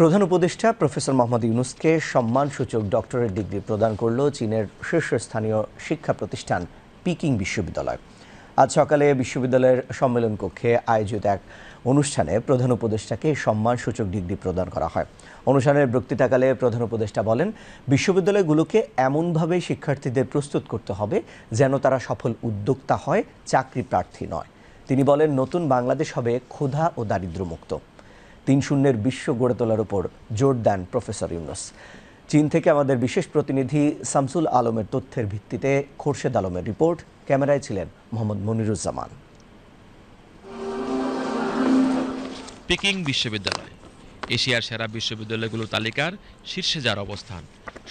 প্রধান উপদেষ্টা প্রফেসর মোহাম্মদ ইউনুসকে সম্মানসূচক ডক্টরেট ডিগ্রি প্রদান করল চীনের শীর্ষস্থানীয় শিক্ষা প্রতিষ্ঠান পিকিং বিশ্ববিদ্যালয়। আজ সকালে বিশ্ববিদ্যালয়ের সম্মেলন কক্ষে আয়োজিত এক অনুষ্ঠানে প্রধান উপদেষ্টাকে সম্মানসূচক ডিগ্রি প্রদান করা হয়। অনুষ্ঠানের বক্তৃতাকালে প্রধান উপদেষ্টা বলেন, বিশ্ববিদ্যালয়গুলোকে এমনভাবে শিক্ষার্থীদের প্রস্তুত করতে হবে যেন তারা সফল উদ্যোক্তা হয়, চাকরি প্রার্থী নয়। তিনি বলেন, নতুন বাংলাদেশ হবে ক্ষুধা ও দারিদ্র্যমুক্ত। তিন শূন্যের বিশ্ব গড়ে তোলার উপর জোর দেন প্রফেসর ইউনুস। চীন থেকে আমাদের বিশেষ প্রতিনিধি শামসুল আলমের তথ্যের ভিত্তিতে খোরশেদ আলমের রিপোর্ট, ক্যামেরায় ছিলেন মোহাম্মদ মনিরুজ্জামান। পিকিং বিশ্ববিদ্যালয়, এশিয়ার সেরা বিশ্ববিদ্যালয়গুলোর তালিকার শীর্ষে যার অবস্থান।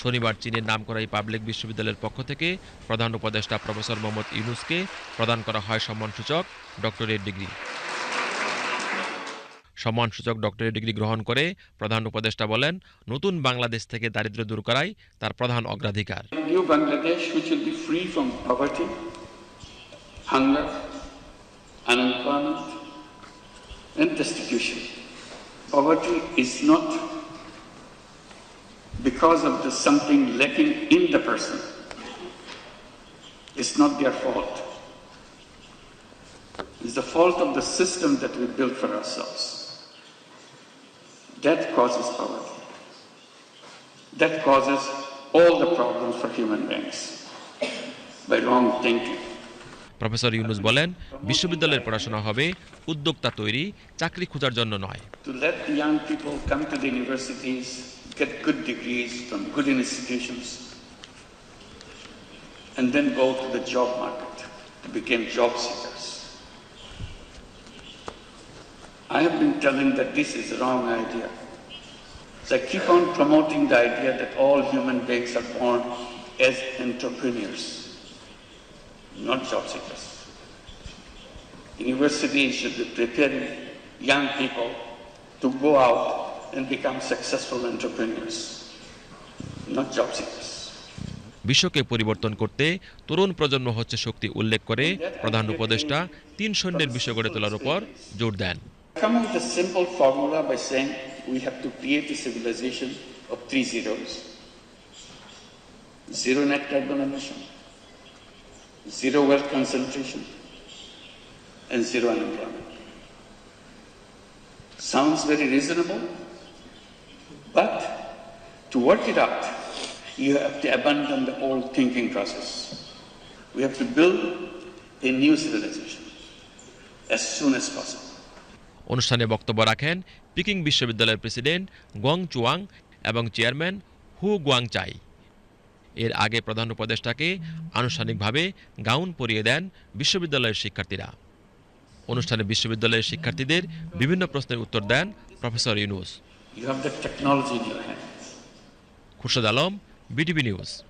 শনিবার চীনের নামকরা এই পাবলিক বিশ্ববিদ্যালয়ের পক্ষ থেকে প্রধান উপদেষ্টা প্রফেসর মোহাম্মদ ইউনুসকে প্রদান করা হয় সম্মানসূচক ডক্টরেট ডিগ্রি। সম্মানসূচক ডক্টরেট ডিগ্রি গ্রহণ করে প্রধান উপদেষ্টা বলেন নতুন বাংলাদেশ থেকে দারিদ্র্য দূর করাই তার প্রধান অগ্রাধিকার because of the something lacking in the person. It's not their fault. It's the fault of the system that we built for ourselves. That causes poverty. That causes all the problems for human beings by wrong thinking. Professor Yunus বলেন বিশ্ববিদ্যালয়ের পড়াশোনা হবে উদ্যোক্তা তৈরি চাকরি খোঁজার জন্য নয় To let the young people come to the universities, get good degrees from good institutions, and then go to the job market to become job seekers. I have been telling that this is a wrong idea. So I keep on promoting the idea that all human beings are born as entrepreneurs, not job seekers. Universities should be preparing young people to go out and become successful entrepreneurs, not job seekers. বিশ্বকে পরিবর্তন করতে তরুণ প্রজন্ম হচ্ছে শক্তি উল্লেখ করে প্রধান উপদেষ্টা তিন সৈন্যের বিশ্ব গড়ে তোলার উপর জোর দেন I come with a simple formula by saying we have to create a civilization of three zeros. Zero net carbon emission, zero wealth concentration, and zero unemployment. Sounds very reasonable, but to work it out, you have to abandon the old thinking process. We have to build a new civilization as soon as possible. অনুষ্ঠানে বক্তব্য রাখেন Peking বিশ্ববিদ্যালয়ের president গং Cheung এবং chairman হু Guang চাই এর আগে প্রধান উপদেষ্টাকে আনুষ্ঠানিকভাবে গাউন পরিয়ে দেন বিশ্ববিদ্যালয়ের শিক্ষার্থীরা। অনুষ্ঠানে বিশ্ববিদ্যালয়ের শিক্ষার্থীদের বিভিন্ন প্রশ্নের উত্তর দেন professor Yunus. Khurshid Alam BTV news.